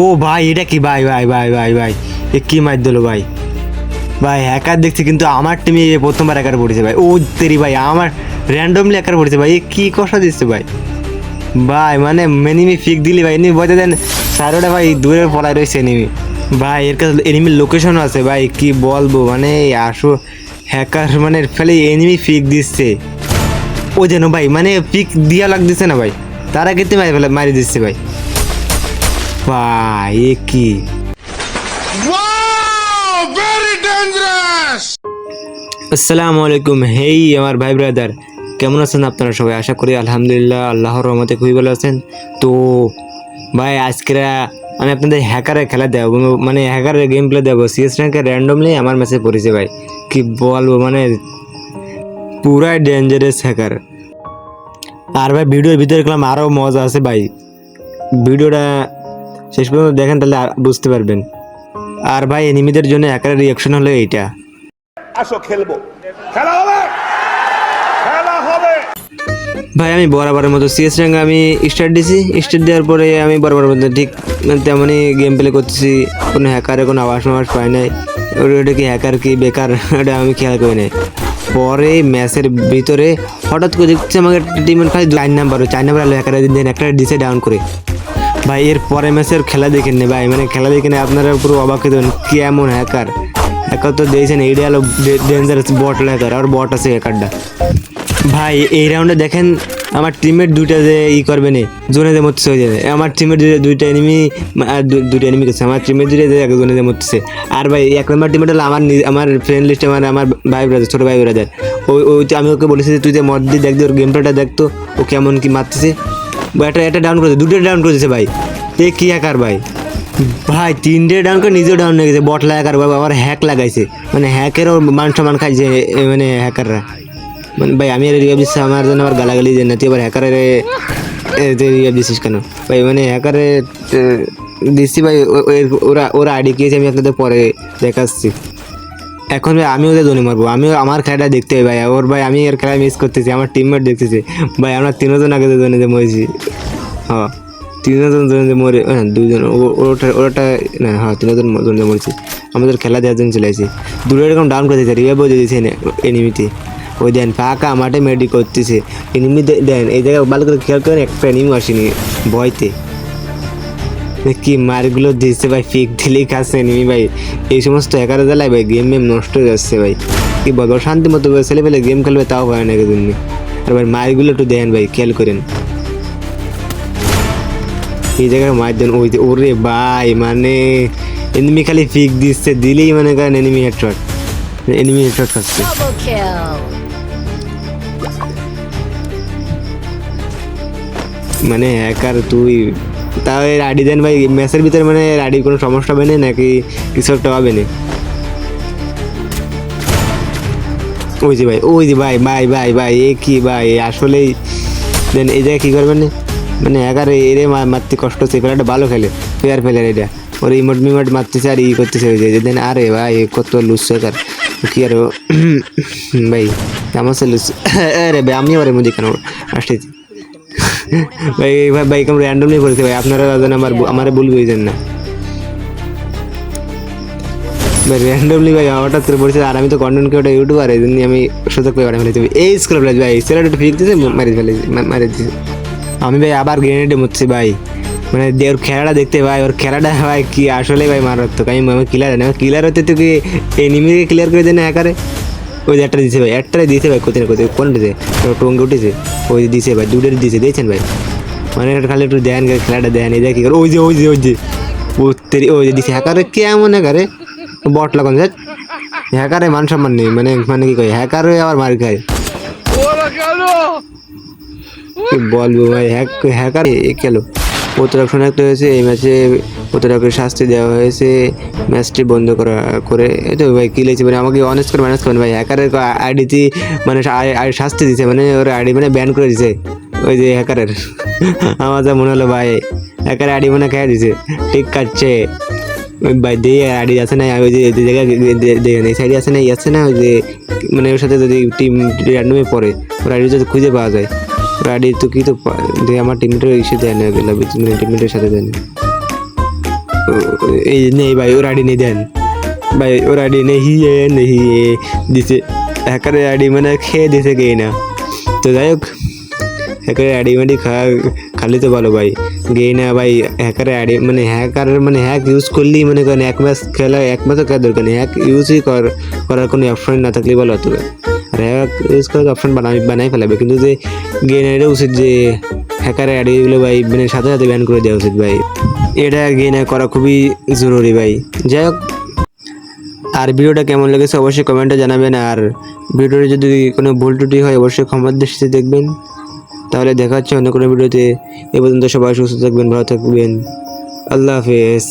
ও ভাই, এটা কি? ভাই ভাই ভাই ভাই ভাই। এ কি মার দিল ভাই? ভাই হ্যাকার দেখছি কিন্তু আমার টিমে প্রথমবার হ্যাকার পড়েছে ভাই। ও তেরি ভাই, আমার র্যান্ডমলি হ্যাকার পড়েছে ভাই। এ কি কষা দিচ্ছে ভাই? ভাই মানে এনিমি ফিক দিলি ভাই। এনিমি বলতে দেন সারোটা ভাই দূরে পলায় রয়েছে এনিমি ভাই, এর কাছে এনিমির লোকেশনও আছে ভাই, কি বলব? মানে আসো হ্যাকার মানে ফেলে এনিমি ফিক দিচ্ছে। ও যেন ভাই মানে পিক দিয়া লাগতেছে না ভাই। তারা কেটে মারি ফেলে মারি দিচ্ছে ভাই। ভাই এ কি! আসসালামু আলাইকুম হেই আমার ভাই ব্রাদার কেমন আছেন আপনারা সবাই? আশা করি আলহামদুলিল্লাহ আল্লাহর রহমতে খুবই ভালো আছেন। তো ভাই আজকে আমি আপনাদের হ্যাকারের খেলা দেবো মানে হ্যাকারের গেম প্লে দেবো সিএস র্যাঙ্কে র্যান্ডমলি আমার ম্যাচে পড়েছে ভাই। কি বলব মানে পুরাই ডেঞ্জারাস হ্যাকার আর ভাই ভিডিওর ভিতরে দেখলাম আরও মজা আছে ভাই। ভিডিওটা শেষ পর্যন্ত দেখেন তাহলে আর বুঝতে পারবেন। আর ভাই এনিমিদের জন্য হ্যাকারের রিয়াকশন হলো এইটা। আসো খেলব। খেলা হবে! খেলা হবে! ভাই আমি বরাবরের মতো সিএস র্যাঙ্ক আমি স্টার্ট দিছি। স্টার্ট দেওয়ার পরে আমি বরাবরের মতো ঠিক মানে তেমনই গেম প্লে করতেছি। কোনো হ্যাকারে কোনো আওয়াজ মাওয়াজ পাই নাই। ওটা ওটা কি হ্যাকার কি বেকার? ওটা আমি খেয়াল করি নাই। পরে ম্যাচের ভিতরে হঠাৎ করে দেখছি আমাকে টিমের খালি লাইন নাম্বার চার নাম্বার হ্যাকারে দেন একটা দিছে ডাউন করে। ভাই, এর পরে ম্যাচের খেলা দেখেন নি ভাই। মানে খেলা দেখে আপনারা পুরো অবাক হয়ে যাবেন, কি এমন হ্যাকার হ্যাকার তো দিয়েছেন এইটা হলো ডেঞ্জারাস বট হ্যাকার আর বট আছে হ্যাকারটা ভাই, এই রাউন্ডে দেখেন, আমার টিমের দুইটা যে ই করবে নে, জোনে যে মরতেছে, ওই যে, আমার টিমের দুইটা দুইটা এনিমি দুইটা এনিমি করছে, আমার টিমের দুইটা যে জোনে যে মরতেছে। আর ভাই, এক নম্বর টিমের হলো আমার আমার ফ্রেন্ড লিস্টে মানে আমার ভাই ব্রাদার ছোটো ভাই ব্রাদার ওই ওই আমি ওকে বলেছি যে, তুই যে মদ দিয়ে দেখ ওর গেম দেখতো ও কেমন কি মারতেছে। বা একটা একটা ডাউন করেছে দুটো ডাউন করেছে ভাই। এ কি একার ভাই? ভাই, তিনটে ডাউন করে নিজেও ডাউন হয়ে গেছে বট লাগার বাবা আবার হ্যাক লাগাইছে। মানে হ্যাকেরও মান সম্মান খাইছে মানে হ্যাকাররা মানে ভাই, আমি আর রিয়াব দিচ্ছি, আমার জন্য আবার গালাগালি দেন না, তুই আবার হ্যাকারের রিয়াব দিচ্ছিস কেন? ভাই মানে হ্যাকারে দিচ্ছি ভাই ওরা ওরা আইডি কিয়েছে আমি আপনাদের পরে দেখাচ্ছি। এখন ভাই আমি ওদের দনি মারবো আমি আমার খেলাটা দেখতে ভাই, ওর ভাই, আমি এর খেলা মিস করতেছি, আমার টিমমেট দেখতেছি। ভাই, আমরা তিনজন আগে দুজনে যে মরেছি হ্যাঁ। তিনজন জনে যে মরে হ্যাঁ দুজন। ও- ওটা ওটা না হ্যাঁ তিনজন জনে মরেছি। আমাদের খেলা দেওয়ার জন্য চলে আসি। দূরে এরকম ডাউন করে দিয়েছে রিভাইভ দিয়ে দিয়েছে এনিমিতে ওই দেন, ফাঁকা মাঠে মেডি করতেছে। এনিমি দেন, এই জায়গায় ভালো করে খেয়াল করেন, একটা এনিমি আসেনি ভয়তে। কি মারগুলো দিচ্ছে ভাই ফিক দিলেই খাচ্ছে নিমি ভাই। এই সমস্ত একারে জ্বালায় ভাই গেম মেম নষ্ট হয়ে যাচ্ছে ভাই। কি বলব শান্তি মতো ছেলে পেলে গেম খেলবে, তাও হয় না জন্য। আর ভাই মারগুলো একটু দেন ভাই, খেয়াল করেন। এই জায়গায় মার দেন ওই ওরে ভাই মানে এনিমি খালি ফিক দিচ্ছে দিলেই মনে করেন এনিমি হেডশট এনিমি হেডশট খাচ্ছে. মানে হ্যাকার তুই এর আইডি দেন ভাই ম্যাচের ভিতরে মানে আইডি কোনো সমস্যা হবে না নাকি কিছু একটা হবে না ওই যে ভাই ওই যে ভাই ভাই ভাই ভাই এ কি ভাই আসলেই দেন এই জায়গায় কী করবেন না? মানে হ্যাকার এরে মারতে কষ্ট হচ্ছে প্লেয়ারটা ভালো খেলে ফেয়ার প্লেয়ার এটা ওর ইমোট মিমোট মারতেছে আর ই করতেছে ওই যে দেন আরে ভাই কত লুজ হ্যাকার কি আর ভাই, কেমন সে লুজ আরে ভাই আমি আবার মধ্যে কেন? আসতেছি ভাই ভাই ভাই কেমন র্যান্ডমলি করেছে ভাই, আপনারা যেন আমার আমারে ভুল বুঝছেন না। ভাই র্যান্ডমলি ভাই, হঠাৎ করে পড়েছে আর আমি তো কন্টেন্ট ক্রিয়েটার ইউটিউবার এই জন্য আমি সুযোগ পেয়ে বাড়ি ফেলেছি এই স্কুল ভাই সেলাটা ফিক দিয়েছে মারি ফেলেছি মারি দিয়েছে। আমি ভাই আবার গ্রেনেডে মরছি ভাই। মানে ওর খেলাটা দেখতে ভাই, ওর খেলাটা ভাই কি আসলে ভাই মারাত্মক। আমি আমি ক্লিয়ার না ক্লিয়ার হতে তো কি এনিমিকে ক্লিয়ার করে দেয় না একারে? ওই যে একটা দিয়েছে ভাই, একটা দিয়েছে ভাই কোথায় কোথায় কোন দিয়েছে টঙ্গে উঠেছে। ওই যে দিয়েছে ভাই দুটোর দিয়েছে দিয়েছেন ভাই? মানে খালি একটু দেন খেলাটা দেন, এই দেখি ওই যে ওই যে ওই যে। উত্তরি, ওই যে দিছে হ্যাকারে কেমন হ্যাকারে বট লাগান যায় হ্যাকারে মান সম্মান নেই মানে মানে কি কয় হ্যাকারে আবার মার খায়। বলব ভাই? হ্যাক, হ্যাকার খেলো। প্রতিরক্ষণ একটা হয়েছে, এই ম্যাচে প্রতিরক্ষের শাস্তি দেওয়া হয়েছে, ম্যাচটি বন্ধ করা, করে তো ভাই কি লেগেছে? মানে আমাকে অনেস্ট করে ম্যানেজ করেন ভাই, হ্যাকারের আইডিতে মানে শাস্তি দিছে মানে ওর আইডি মানে ব্যান করে দিছে, ওই যে হ্যাকারের। আমার যা মনে হলো ভাই, হ্যাকার আইডি মানে খেয়ে দিছে, ঠিক কাটছে। ভাই দিয়ে আইডি আছে না, ওই যে জায়গায় এই সাইডে আছে না, এই আছে না, ওই যে মানে ওর সাথে যদি টিম র্যান্ডমে পড়ে, ওর আইডি যদি খুঁজে পাওয়া যায়। আইডি তো কি তো দিয়ে আমার টিমটার ইসে দেয় না গেলাম টিমমেটের সাথে দেয় না এই, নেই ভাই ওর আইডি নেই, দেন। ভাই ওর আইডি নেই, হিয়ে, নেই দিছে। হ্যাকারের আইডি মানে খেয়ে দিছে কে না। তো যাই হোক হ্যাকারের আইডি মানে খা খালি তো ভালো ভাই। গেই না ভাই হ্যাকারের আইডি মানে হ্যাকারের মানে হ্যাক ইউজ করলেই মনে করেন এক ম্যাচ খেলা, এক ম্যাচও খেলার দরকার নেই। হ্যাক ইউজই কর, করার কোনো অপশন না থাকলে ভালো হতো ইউজ করার অপশন বানাই বানাই ফেলাবে। কিন্তু যে না উচিত যে হ্যাকারের আইডিগুলো ভাই মানে সাথে সাথে ব্যান করে দেওয়া উচিত ভাই। এটা গেই করা খুবই জরুরি ভাই। যাই হোক, আর ভিডিওটা কেমন লেগেছে অবশ্যই কমেন্টে জানাবেন। আর ভিডিওতে যদি কোনো ভুল ত্রুটি হয়, অবশ্যই ক্ষমার দৃষ্টিতে দেখবেন। তাহলে দেখা হচ্ছে অন্য কোনো ভিডিওতে। এ পর্যন্ত সবাই সুস্থ থাকবেন, ভালো থাকবেন। আল্লাহ হাফেজ।